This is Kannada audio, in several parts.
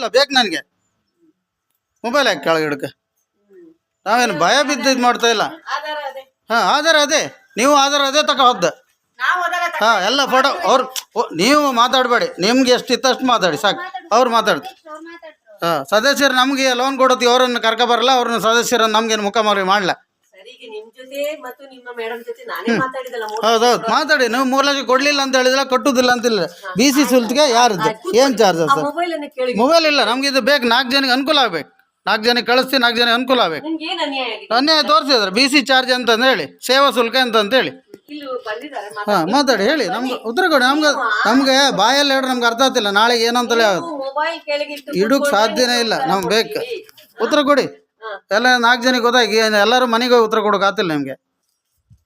ಇಲ್ಲ, ಬೇಕು ನನಗೆ. ಮೊಬೈಲ್ ಹಾಕಿ ಕೆಳಗೆ ಹಿಡ್ಕ? ನಾವೇನು ಭಯ ಬಿದ್ದು ಇದು ಮಾಡ್ತಾ ಇಲ್ಲ? ಹಾಂ, ಆಧಾರ ಅದೇ. ನೀವು ಆಧಾರ ಅದೇ ತಕ ಹೋದ ಹಾಂ, ಎಲ್ಲ ಫೋಟೋ ಅವ್ರು ನೀವು ಮಾತಾಡಬೇಡಿ. ನಿಮ್ಗೆ ಎಷ್ಟು ಇತ್ತಷ್ಟು ಮಾತಾಡಿ, ಸಾಕು. ಅವ್ರು ಮಾತಾಡ್ತಾರೆ. ಹಾಂ, ಸದಸ್ಯರು ನಮಗೆ ಲೋನ್ ಕೊಡತ್ತಿ ಅವರನ್ನು ಕರ್ಕ ಬರಲ್ಲ ಅವ್ರನ್ನ ಸದಸ್ಯರನ್ನು ನಮಗೇನು ಮುಖಮಾರಿ ಮಾಡಲ್ಲ ಸರಿಗೆ ನಿಮ್ ಜೊತೆ ಮತ್ತು ನಿಮ್ಮ ಮೇಡಮ್ ಜೊತೆ ನಾನೇ ಮಾತಾಡಿದಲ್ಲ ಮೂರು ಹೌದೌದು ಮಾತಾಡಿ. ನೀವು ಮೂರು ಲಕ್ಷ ಕೊಡ್ಲಿಲ್ಲ ಅಂತ ಹೇಳಿದ್ರೆ ಕಟ್ಟುದಿಲ್ಲ ಅಂತಿಲ್ಲ ಬಿ ಸಿ ಸುಲ್ತ್ಗೆ ಯಾರದ್ದು? ಏನು ಚಾರ್ಜಸ್ ಮೊಬೈಲ್ ಅನ್ನ ಕೇಳಿ. ಮೊಬೈಲ್ ಇಲ್ಲ. ನಮ್ಗೆ ಇದು ಬೇಕು. ನಾಲ್ಕು ಜನಕ್ಕೆ ಅನುಕೂಲ ಆಗ್ಬೇಕು. ನಾಲ್ಕು ಜನಕ್ಕೆ ಕಳಿಸ್ತೀನಿ ನಾಲ್ಕು ಜನಕ್ಕೆ ಅನುಕೂಲ ಆಗ್ಬೇಕು. ನಿಮ್ಗೆ ಏನ್ ಅನ್ಯಾಯ ಆಗಿದೆ? ಅನ್ಯಾಯ ತೋರಿಸಿದ್ರೆ. ಬಿ ಸಿ ಚಾರ್ಜ್ ಅಂತ ಹೇಳಿ. ಸೇವಾ ಶುಲ್ಕ ಅಂತ ಅಂತ ಹೇಳಿ. ಇಲ್ಲಿ ಬಂದಿದ್ದಾರೆ. ಹಾಂ ಮಾತಾಡಿ. ಹೇಳಿ. ನಮ್ಗೆ ಉತ್ತರ ಕೊಡಿ. ನಮ್ಗೆ ನಮ್ಗೆ ಬಾಯಲ್ಲಿ ಹೇಳ್ರಿ ನಮ್ಗೆ ಅರ್ಥ ಆಗ್ತಿಲ್ಲ. ನಾಳೆಗೆ ಏನಂತಲೇ ಆಗುತ್ತೆ. ಮೊಬೈಲ್ ಕೆಳಗಿಟ್ಟು ಇಡೋಕ್ ಸಾಧ್ಯನೇ ಇಲ್ಲ. ನಮ್ಗೆ ಬೇಕು. ಉತ್ತರ ಕೊಡಿ. ಎಲ್ಲ ನಾಲ್ಕು ಜನಕ್ಕೆ ಗೊತ್ತಾಗಿ ಎಲ್ಲರೂ ಮನೆಗೆ ಹೋಗಿ ಉತ್ತರ ಕೊಡೋಕೆ ಆತಿಲ್ಲ ನಿಮಗೆ.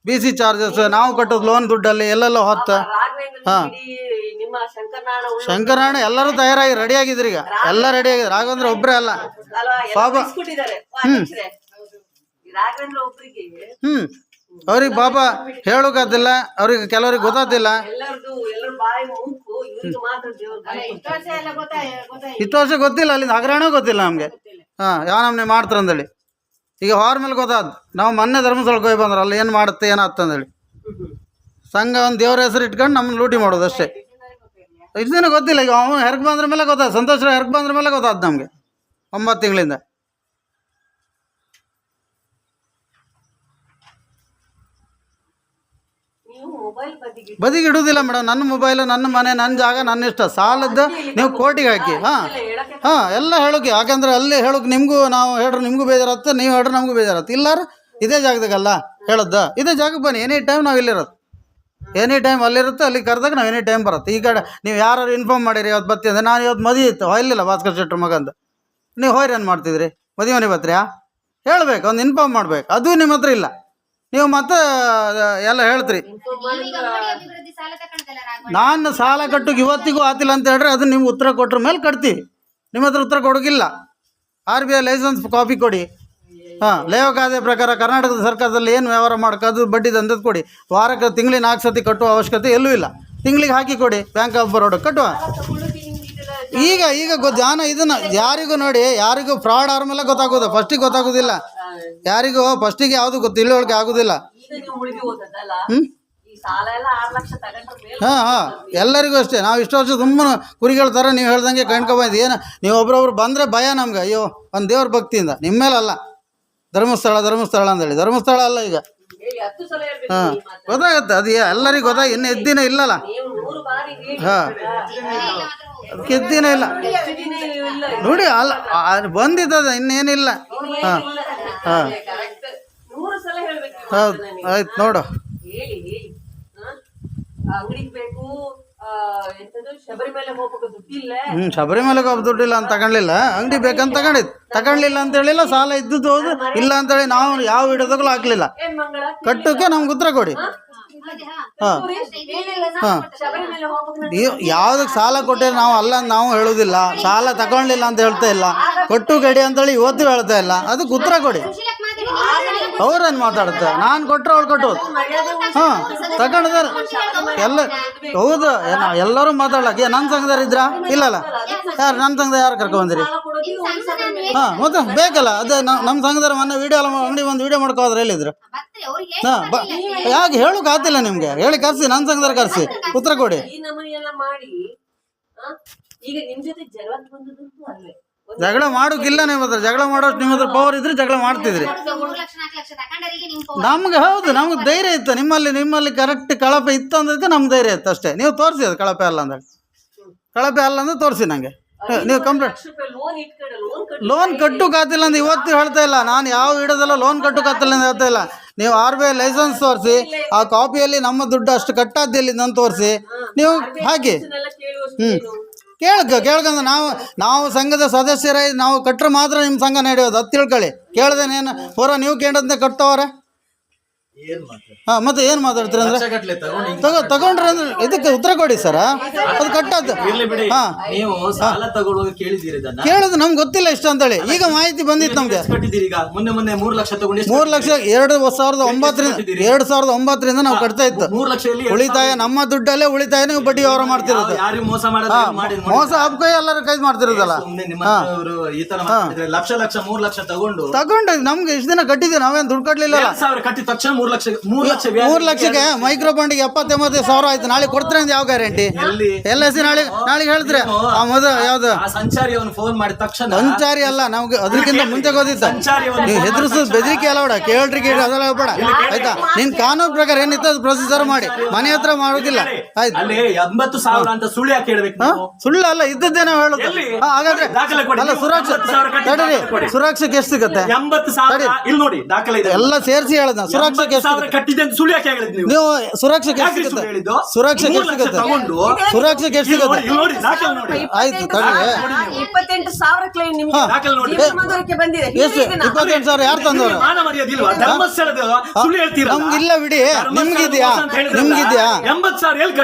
ಬಿ ಸಿ ಚಾರ್ಜಸ್ ನಾವು ಕಟ್ಟೋದು ಲೋನ್ ದುಡ್ಡಲ್ಲಿ ಎಲ್ಲೆಲ್ಲ ಹೊತ್ತ. ಹಾಂ. ಶಂಕರನಾರಾಯಣ ಎಲ್ಲರೂ ತಯಾರಾಗಿ ರೆಡಿ ಆಗಿದ್ರಿ ಈಗ. ಎಲ್ಲ ರೆಡಿ ಆಗಿದ್ರು. ರಾಘವೇಂದ್ರ ಒಬ್ಬರೇ ಅಲ್ಲ. ಪಾಪ. ಹ್ಞೂ ಓ, ಈ ರಾಘವೇಂದ್ರ ಒಬ್ರಿಗೆ ಹ್ಞೂ ಅವ್ರಿಗೆ ಪಾಪ ಹೇಳೋಕಾತಿಲ್ಲ. ಅವ್ರಿಗೆ ಕೆಲವ್ರಿಗೆ ಬಾಯಿ ಇಷ್ಟು ವರ್ಷ ಗೊತ್ತಿಲ್ಲ ಅಲ್ಲಿ ಹಗರಣ ಗೊತ್ತಿಲ್ಲ ನಮಗೆ. ಹಾಂ ಯಾವ ನಮ್ನೆ ಮಾಡ್ತಾರೆ ಅಂದೇಳಿ. ಈಗ ಹೊರ ಮೇಲೆ ಗೊತ್ತಾದ್. ನಾವು ಮೊನ್ನೆ ಧರ್ಮಸ್ಥಳಕ್ಕೆ ಹೋಗಿ ಬಂದ್ರೆ ಅಲ್ಲಿ ಏನು ಮಾಡುತ್ತೆ ಏನಾಗ್ತ ಅಂದೇಳಿ. ಸಂಘ ಒಂದು ದೇವ್ರ ಹೆಸರು ಇಟ್ಕೊಂಡು ನಮ್ಮನ್ನ ಲೂಟಿ ಮಾಡೋದು ಅಷ್ಟೇ. ಇಷ್ಟು ದಿನ ಗೊತ್ತಿಲ್ಲ ಈಗ ಅವನು ಹೆರ್ಗ್ ಬಂದ್ರ ಮೇಲೆ ಗೊತ್ತಾದ ಸಂತೋಷ ಹೆರ್ಗ್ ಬಂದ್ರ ಮೇಲೆ ಗೊತ್ತಾದ ನಮಗೆ. ಒಂಬತ್ತು ತಿಂಗಳಿಂದ. ಬದಿಗೆ ಇಡುವುದಿಲ್ಲ ಮೇಡಮ್ ನನ್ನ ಮೊಬೈಲ್ ನನ್ನ ಮನೆ ನನ್ನ ಜಾಗ ನನ್ನ ಇಷ್ಟ. ಸಾಲದ್ದು ನೀವು ಕೋರ್ಟಿಗೆ ಹಾಕಿ ಹಾಂ. ಹಾಂ, ಎಲ್ಲ ಹೇಳೋಕೆ ಯಾಕಂದ್ರೆ ಅಲ್ಲಿ ಹೇಳೋಕೆ ನಿಮಗೂ, ನಾವು ಹೇಳ್ರೆ ನಿಮಗೂ ಬೇಜಾರತ್ತೆ ನೀವು ಹೇಳ್ರೆ ನಮಗೂ ಬೇಜಾರತ್ತೆ ಇಲ್ಲಾರ ಇದೇ ಜಾಗದಾಗಲ್ಲ ಹೇಳದ್ದ ಇದೇ ಜಾಗಕ್ಕೆ ಬನ್ನಿ ಎನಿ ಟೈಮ್ ನಾವು ಇಲ್ಲಿರೋದು. ಎನಿ ಟೈಮ್ ಅಲ್ಲಿರುತ್ತೆ ಅಲ್ಲಿ ಕರೆದಾಗ ನಾವು ಎನಿ ಟೈಮ್ ಬರುತ್ತೆ. ಈ ಕಡೆ ನೀವು ಯಾರು ಇನ್ಫಾರ್ಮ್ ಮಾಡಿರಿ ಇವತ್ತು ಬತ್ತಿ ಅಂದರೆ, ನಾನು ಇವತ್ತು ಮದುವೆ ಇತ್ತು. ಹೊಯ್ಲಿಲ್ಲ ಭಾಸ್ಕರ್ ಶೆಟ್ಟರ್ ಮಗಂದು. ನೀವು ಹೋಯ್ರಿ ಏನು ಮಾಡ್ತಿದ್ರಿ. ಮದುವೆ ಮನೆ ಬತ್ರಿಯಾ ಹೇಳ್ಬೇಕು, ಒಂದು ಇನ್ಫಾರ್ಮ್ ಮಾಡ್ಬೇಕು. ಅದು ನಿಮ್ಮ ಹತ್ರ ಇಲ್ಲ. ನೀವು ಮತ್ತೆ ಎಲ್ಲ ಹೇಳ್ತೀರಿ. ನಾನು ಸಾಲ ಕಟ್ಟುಗೆ ಇವತ್ತಿಗೂ ಆತಿಲ್ಲ ಅಂತ ಹೇಳ್ರೆ ಅದು ನಿಮ್ಗೆ ಉತ್ತರ ಕೊಟ್ರ ಮೇಲೆ ಕಟ್ತೀವಿ. ನಿಮ್ಮ ಹತ್ರ ಉತ್ತರ ಕೊಡೋಕ್ಕಿಲ್ಲ R B I license copy ಕೊಡಿ. ಹಾಂ ಲೇವ ಕಾಯ್ದೆ ಪ್ರಕಾರ ಕರ್ನಾಟಕದ ಸರ್ಕಾರದಲ್ಲಿ ಏನು ವ್ಯವಹಾರ ಮಾಡ್ಕೋದು ಬಡ್ಡಿ ದಂಧದ ಕೊಡಿ. ವಾರಕ್ಕೆ ತಿಂಗಳಿಗೆ ನಾಲ್ಕು ಸತಿ ಕಟ್ಟುವ ಅವಶ್ಯಕತೆ ಎಲ್ಲೂ ಇಲ್ಲ. ತಿಂಗಳಿಗೆ ಹಾಕಿ ಕೊಡಿ. ಬ್ಯಾಂಕ್ ಆಫ್ ಬರೋಡ ಕಟ್ಟುವ. ಈಗ ಈಗ ಗೊ ಜಾನ ಇದನ್ನ ಯಾರಿಗೂ ನೋಡಿ ಯಾರಿಗೂ ಫ್ರಾಡ್ ಆದ ಮೇಲೆ ಗೊತ್ತಾಗೋದು. ಫಸ್ಟಿಗೆ ಗೊತ್ತಾಗೋದಿಲ್ಲ. ಯಾರಿಗೂ ಫಸ್ಟಿಗೆ ಯಾವುದು ಗೊತ್ತು ತಿಳುವಳಿಕೆ ಆಗೋದಿಲ್ಲ. ಹ್ಞೂ ಹಾಂ ಹಾಂ. ಎಲ್ಲರಿಗೂ ಅಷ್ಟೇ. ನಾವು ಇಷ್ಟು ವರ್ಷ ಸುಮ್ಮನೆ ಕುರಿಗಳ ಥರ ನೀವು ಹೇಳ್ದಂಗೆ ಕಣ್ಕೊಬಂದು ಏನು ನೀವು ಒಬ್ರೊಬ್ರು ಬಂದರೆ ಭಯ ನಮ್ಗೆ. ಅಯ್ಯೋ ಒಂದು ದೇವ್ರ ಭಕ್ತಿಯಿಂದ. ನಿಮ್ಮ ಮೇಲಲ್ಲ. ಧರ್ಮಸ್ಥಳ ಧರ್ಮಸ್ಥಳ ಅಂತೇಳಿ. ಧರ್ಮಸ್ಥಳ ಅಲ್ಲ ಈಗ. ಹಾಂ. ಗೊತ್ತಾಗತ್ತೆ. ಅದು ಎಲ್ಲರಿಗೂ ಗೊತ್ತಾಗ ಇನ್ನು ಎದ್ದಿನ ಇಲ್ಲಲ್ಲ. ಹಾಂ. ಅದಕ್ಕೆ ಎದ್ದಿನ ಇಲ್ಲ. ನೋಡಿ ಅಲ್ಲ ಆ- ಬಂದಿದ್ದದ ಇನ್ನೇನಿಲ್ಲ. ಹಾಂ. ಹಾಂ. ಹೌದು. ಆಯ್ತು ನೋಡು ಹೇಳಿ ಹೇಳಿ ಅಂಗಡಿಗೆ ಬೇಕು ಆ, ಎಂತದು ಶಬರಿಮಲೆ ಹೋಗ್ಬೇಕು ದುಡ್ಡಿಲ್ಲ. ಹ್ಞೂ ಶಬರಿಮಲೆಗೆ ಇಲ್ಲ ದುಡ್ಡಿಲ್ಲ ಅಂತ ತಗೊಳ್ಳಿಲ್ಲ ಅಂಗಡಿ ಬೇಕಂತ ತಗೊಂಡಿದ್. ತಗೊಳ್ಳಿಲ್ಲ ಅಂತ ಹೇಳಿಲ್ಲ ಸಾಲ ಇದ್ದದ್ದು ಹೌದು. ಇಲ್ಲ ಅಂತೇಳಿ ನಾವು ಯಾವ ಹಿಡಿದಾಗಲೂ ಹಾಕ್ಲಿಲ್ಲ. ಕಟ್ಟಕ್ಕೆ ನಮ್ಗೆ ಉತ್ತರ ಕೊಡಿ. ಹಾಂ? ಹಾಂ. ಶಬರಿಮಲೆ ಯಾವ್ದಕ್ಕೆ ಸಾಲ ಕೊಟ್ಟಿದ್ರೆ ನಾವು ಅಲ್ಲ ನಾವು ಹೇಳುದಿಲ್ಲ. ಸಾಲ ತಗೊಳ್ಳಿಲ್ಲ ಅಂತ ಹೇಳ್ತಾ ಇಲ್ಲ. ಕೊಟ್ಟು ಗಡಿ ಅಂತೇಳಿ ಇವತ್ತು ಹೇಳ್ತಾ ಇಲ್ಲ. ಅದಕ್ಕೆ ಉತ್ತರ ಕೊಡಿ. ಅವ್ರೇನು ಮಾತಾಡುತ್ತೆ? ನಾನು ಕೊಟ್ಟರೆ ಅವ್ರು ಕೊಟ್ಟೋದು. ಹಾಂ ತಗೊಂಡಿದ್ದಾರೆ. ಎಲ್ಲ ಹೌದು ಏನೋ ಎಲ್ಲರೂ ಮಾತಾಡ್ಲಕ್ಕೆ. ನನ್ನ ಸಂಘದವ್ರು ಇದ್ರಾ? ಇಲ್ಲಲ್ಲ. ಯಾರು ನನ್ನ ಸಂಘದ ಯಾರು ಕರ್ಕೊಂಬಂದಿರಿ ಹಾಂ ಮತ್ತೆ ಬೇಕಲ್ಲ ಅದೇ ನಮ್ಮ ಸಂಘದವ್ರು ಮೊನ್ನೆ ವಿಡಿಯೋ ಎಲ್ಲ ಅಂಗಡಿ ಒಂದು ವಿಡಿಯೋ ಮಾಡ್ಕೋದ್ರೆ ಎಲ್ಲಿದ್ರು? ಹಾಂ ಬ ಯಾಕೆ ಹೇಳೋಕೆ ಆಗ್ತಿಲ್ಲ ನಿಮಗೆ? ಹೇಳಿ ಕರ್ಸಿ ನನ್ನ ಸಂಘದವ್ರು ಕರ್ಸಿ. ಉತ್ತರ ಕೊಡಿ. ಜಗಳ ಮಾಡೋಕ್ಕಿಲ್ಲ ನಿಮ್ಮ ಹತ್ರ. ಜಗಳ ಮಾಡೋಷ್ಟು ನಿಮ್ಮ ಹತ್ರ ಪವರ್ ಇದ್ರೆ ಜಗಳ ಮಾಡ್ತಿದ್ರಿ. ನಮ್ಗೆ ಹೌದು ನಮ್ಗೆ ಧೈರ್ಯ ಇತ್ತು. ನಿಮ್ಮಲ್ಲಿ ನಿಮ್ಮಲ್ಲಿ ಕರೆಕ್ಟ್ ಕಳಪೆ ಇತ್ತು ಅಂದ್ರೆ ನಮ್ಗೆ ಧೈರ್ಯ ಇತ್ತು ಅಷ್ಟೇ. ನೀವು ತೋರಿಸಿ ಅದು ಕಳಪೆ ಅಲ್ಲ ಅಂದ್ರೆ. ಕಳಪೆ ಅಲ್ಲ ಅಂದ್ರೆ ತೋರಿಸಿ ನನಗೆ ನೀವು ಕಂಪ್ಲೇಂಟ್ ಲೋನ್ ಕಟ್ಟು ಕಾತಿಲ್ಲ ಅಂದ್ರೆ ಲೋನ್ ಕಟ್ಟುಕಾತಿಲ್ಲ ಅಂತ ಇವತ್ತು ಹೇಳ್ತಾ ಇಲ್ಲ. ನಾನು ಯಾವ ಹಿಡೋದಲ್ಲ ಲೋನ್ ಕಟ್ಟುಕಾತಿಲ್ಲ ಅಂತ ಹೇಳ್ತಾ ಇಲ್ಲ. ನೀವು ಆರ್ ಬಿ ಐ ಲೈಸೆನ್ಸ್ ತೋರಿಸಿ ಆ ಕಾಪಿಯಲ್ಲಿ ನಮ್ಮ ದುಡ್ಡು ಅಷ್ಟು ಕಟ್ಟಾದ್ದಿಲ್ಲ ನಾನು ತೋರಿಸಿ ನೀವು ಹಾಕಿ. ಕೇಳುವಷ್ಟು ಏನು? ಕೇಳ್ಕ ಕೇಳ್ಕಂದ್ರೆ ನಾವು ನಾವು ಸಂಘದ ಸದಸ್ಯರಾಗಿ ನಾವು ಕಟ್ಟರೆ ಮಾತ್ರ ನಿಮ್ಮ ಸಂಘ ನಡೆಯೋದು ಅದು ತಿಳ್ಕೊಳ್ಳಿ ಕೇಳ್ದೇನೇನು ಪೂರ ನೀವು ಕೇಳದ್ನೇ ಕಟ್ತವ್ರೆ? ಹಾ ಮತ್ತೆ ಏನ್ ಮಾತಾಡ್ತೀರ ಅಂದ್ರೆ? ತಗೋ ತಗೊಂಡ್ರೆ ಅಂದ್ರೆ ಇದಕ್ಕೆ ಉತ್ತರ ಕೊಡಿ ಸರ. ಅದು ಕಟ್ಟಾದ ಕೇಳಿದ್ರೆ ಹಾ. ನಮ್ಗೆ ಗೊತ್ತಿಲ್ಲ ಇಷ್ಟ ಅಂತೇಳಿ. ಈಗ ಮಾಹಿತಿ ಬಂದಿತ್ತು ನಮ್ಗೆ. ಮೂರ್ ಲಕ್ಷ ಎರಡು ಸಾವಿರದ ಒಂಬತ್ತರಿಂದ ಎರಡು ಸಾವಿರದ ಒಂಬತ್ತರಿಂದ ನಾವು ಕಟ್ತಾ ಇತ್ತು. ಉಳಿತಾಯ ನಮ್ಮ ದುಡ್ಡಲ್ಲೇ ಉಳಿತಾಯ ನೀವು ಬಡ್ಡಿ ವ್ಯವಹಾರ ಮಾಡ್ತಿರೋದು. ಮೋಸ ಮಾಡೋದು ಏನು ಮಾಡಿ ಮೋಸ ಹಬ್ಬ ಕೈ ಎಲ್ಲರೂ ಕೈ ಮಾಡ್ತಿರೋದಲ್ಲ. ತಗೊಂಡು ನಮ್ಗೆ ಇಷ್ಟ ದಿನ ಕಟ್ಟಿದ್ವಿ ನಾವೇನ್ ದುಡ್ಡು ಕಟ್ಲಿಲ್ಲ ಮೂರ್ ಲಕ್ಷ ಮೂರು ಲಕ್ಷ ಲಕ್ಷಕ್ಕೆ ಮೈಕ್ರೋ ಬಾಂಡಿಗೆ ಎಪ್ಪತ್ತೊಂಬತ್ತು ಸಾವಿರ ಆಯ್ತು. ನಾಳೆ ಕೊಡ್ತಾರೆ ಅಂತ ಯಾವ ಗ್ಯಾರಂಟಿ ಎಲ್ ಸಿ ನಾಳೆ ನಾಳೆಗೆ ಹೇಳಿದ್ರೆ ಆ ಮೊದಲು ಯಾವ್ದು? ಸಂಚಾರಿ ಅವನು ಫೋನ್ ಮಾಡಿದ ತಕ್ಷಣ ಸಂಚಾರಿ ಅಲ್ಲ ನಮ್ಗೆ ಅದಕ್ಕಿಂತ ಮುಂಚೆ ಗೊತ್ತಿತ್ತು. ನೀವು ಹೆದರ್ಸೋದು ಬೆದರಿಕೆ ಅಲ್ಲ ಬೇಡ ಕೇಳ್ರಿ ಕೇಳಿ ಅದೆಲ್ಲ ಬೇಡ ಆಯ್ತಾ? ನಿನ್ ಕಾನೂನು ಪ್ರಕಾರ ಏನಿತ್ತು ಅದು ಪ್ರೊಸೀಜರ್ ಮಾಡಿ. ಮನೆ ಹತ್ರ ಮಾಡೋದಿಲ್ಲ. ಆಯ್ತು. ಅಲ್ಲಿ ಎಂಬತ್ತು ಸಾವಿರ ಅಂತ ಸುಳ್ಳು ಯಾಕೆ ಹೇಳ್ಬೇಕು ಹಾ? ನೀವು? ಸುಳ್ಳು ಅಲ್ಲ ಇದ್ದದ್ದೇ ನಾವು ಹೇಳೋದು. ಎಲ್ಲಿ? ಹಾ, ಹಾಗಾದ್ರೆ ದಾಖಲೆ ಕೊಡಿ. ಅಲ್ಲ ನೀವು ಸುರಕ್ಷಾ ಎಂಬತ್ತು ಸಾವಿರ ಕಟ್ಟಿ ತಡೀರಿ ದಾಖಲೆ ಕೊಡಿ. ಸುರಕ್ಷಕ್ಕೆ ಎಷ್ಟು ಸಿಗುತ್ತೆ? ಎಂಬತ್ತು ಸಾವಿರ ಇಲ್ಲಿ ನೋಡಿ ದಾಖಲೆ ಇದೆ. ಎಲ್ಲ ಸೇರಿಸಿ ಹೇಳದ ಸುರಕ್ಷಕ್ಕೆ ಎಂಬತ್ತು ಎಷ್ಟು ಸಾವಿರ ಕಟ್ಟಿದೆ ಅಂತ ಸುಳ್ಳು ಯಾಕೆ ಹೇಳಿದ್ ನೀವು? ನೀವು ಸುರಕ್ಷಕ್ಕೆ ಎಷ್ಟು ಯಾಕ್ರಿ ಸುಳ್ಳು ಸಿಗುತ್ತೆ? ಹೇಳಿದ್ದು? ಸುರಕ್ಷಕ್ಕೆ ಮೂರು ಎಷ್ಟು ಲಕ್ಷ ಸಿಗುತ್ತೆ? ತಗೊಂಡು. ಸುರಕ್ಷಕ್ಕೆ ಎಷ್ಟು ಇಲ್ಲಿ ನೋಡಿ ಸಿಗುತ್ತೆ? ಇಲ್ಲಿ ನೋಡಿ ದಾಖಲೆ ನೋಡಿ. ಆಯ್ತು ತಡಿ. ಇಪ್ಪತ್ತೆಂಟು ಸಾವಿರ ಕ್ಲೈಮ್ ನಿಮ್ಗೆ. ದಾಖಲೆ ನೋಡಿ. ಜೀವ ಮಂದಿರಕ್ಕೆ ಬಂದಿದೆ. ಎಷ್ಟು? ಹೇಳಿ ಇದನ್ನ. ಇಪ್ಪತ್ತೆಂಟು ಸಾವಿರ ಯಾರು ತಂದವರು? ನಿಮ್ಗೆ ಮಾನ ಮರ್ಯಾದೆ ಇಲ್ವಾ? ಧರ್ಮಸ್ಥಳದ ಸುಳ್ಳು ಹೇಳ್ತೀರಾ ನಮ್ಗಿಲ್ಲ ಬಿಡಿ. ನಿಮ್ಗಿದ್ಯಾ? ನಿಮ್ಗಿದ್ಯಾ? ಎಂಬತ್ತು ಸಾವಿರ ಎಲ್ಲಿ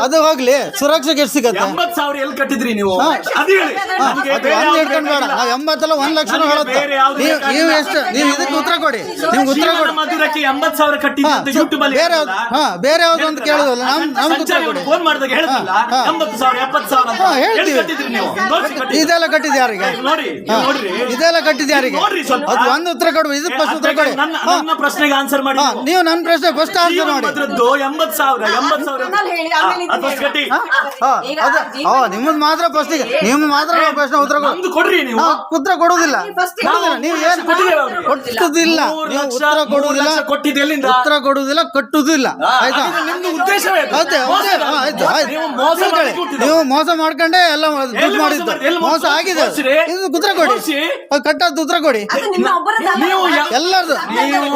ಅದು ಹೋಗ್ಲಿ ಸುರಕ್ಷಕ್ಕೆ ಎಷ್ಟು ಸಿಗತ್ತೆ? ಎಂಬತ್ ಸಾವಿರ ಎಲ್ಲಿ ಕಟ್ಟಿದ್ರಿ ನೀವು? ಅದು ಹೇಳಿ. ನಮ್ಗೆ ಅದು ಬೇರೆ ಒಂದ್ ಯಾವ್ದು ಇಟ್ಕೊಂಡ್ ಬೇಡ. ಬೇಕಾಗಿಲ್ಲ. ಎಂಬತ್ತಲ್ಲ ಒಂದ್ ಹೇಳುತ್ತೆ. ಬೇರೆ ಯಾವ್ದು ನೀವು ಬೇಕಾಗಿಲ್ಲ. ನೀವು ಎಷ್ಟು ನೀವು ಇದಕ್ಕೆ ಉತ್ತರ ಕೊಡಿ. ನಿಮ್ಗೆ ಉತ್ತರ ಜೀವನ ಕೊಡಿ. ಮಧುರಕ್ಕೆ ಎಂಬತ್ ಸಾವಿರ ಕಟ್ಟಿದ್ರಿ ಅಂತ ಹಾ, ಯೂಟ್ಯೂಬ್ ಅಲ್ಲಿ ಬೇರೆ ಯಾವ್ದು ಹಾ ಬೇರೆ ಯಾವ್ದು ಅಂತ ಕೇಳುದಲ್ಲ. ನಮ್ ನಮ್ಗೆ ಉತ್ತರ ಕೊಡಿ. ಫೋನ್ ಮಾಡಿದಾಗ ಹೇಳಿದ್ರಲ್ಲ ಹಾ. ಎಂಬತ್ತು ಸಾವಿರ ಎಪ್ಪತ್ತು ಸಾವಿರ ಅಂತ. ಹಾ, ಎಲ್ಲಿ ಹೇಳ್ತೀವಿ. ಕಟ್ಟಿದ್ರಿ ನೀವು? ತೋರ್ಸಿ ಕಟ್ಟಿದ್ರಿ. ಇದೆಲ್ಲ ಕಟ್ಟಿದ್ ಯಾರಿಗೆ? ನೋಡಿ ಹಾ, ನೋಡ್ರಿ. ಇದೆಲ್ಲ ಕಟ್ಟಿದ್ ಯಾರಿಗೆ? ನೋಡ್ರಿ ಸ್ವಲ್ಪ. ಅದು ಒಂದು ಉತ್ತರ ಕೊಡು ಇದಕ್ಕೆ ಫಸ್ಟ್ ಉತ್ತರ ಕೊಡಿ. ನನ್ನ ಹಾ, ನನ್ನ ಪ್ರಶ್ನೆಗೆ ಆನ್ಸರ್ ಮಾಡಿ ಹಾ, ನೀವು. ನೀವು ನನ್ನ ಪ್ರಶ್ನೆ ಫಸ್ಟ್ ಆನ್ಸರ್ ಮಾಡಿ ಎಂಬತ್ ಸಾವಿರ ಎಂಬತ್ ಸಾವಿರ ಜೀವ- ಓ ನಿಮ್ಮದು ಮಾತ್ರ ಫಸ್ಟ್ ನಿಮ್ಮ ಮಾತ್ರ ಪ್ರಶ್ನೆ ಉತ್ತರ ನಮ್ದು ಕೊಡ್ರಿ ನೀವು. ಉತ್ತರ ಕೊಡುದಿಲ್ಲ ಕೊಡುದಿಲ್ಲ ನೀವು ಏನು ಅವ್ರಿಗೆ. ನೀವು ಉತ್ತರ ಲಕ್ಷ ಎಲ್ಲಿಂದ? ಉತ್ತರ ಕೊಡುವುದಿಲ್ಲ ಕಟ್ಟುವುದಿಲ್ಲ. ಆಯ್ತಾ? ನಿಮ್ದು ಉದ್ದೇಶವೇ ಅದು. ಆಯ್ತು ಮೋಸ ಆಯ್ತು, ನೀವು ಮೋಸ ಮಾಡ್ಕೊಂಡೆ ಎಲ್ಲ ದುಡ್ಡು ಮಾಡಿದ್ದು? ಮೋಸ ಆಗಿದೆ. ಇದು ಉತ್ತರ ಕೊಡಿ. ಕಟ್ಟ ಕಟ್ಟದ್ದು ಉತ್ತರ ಕೊಡಿ. ಎಲ್ಲರದು. ನೀವು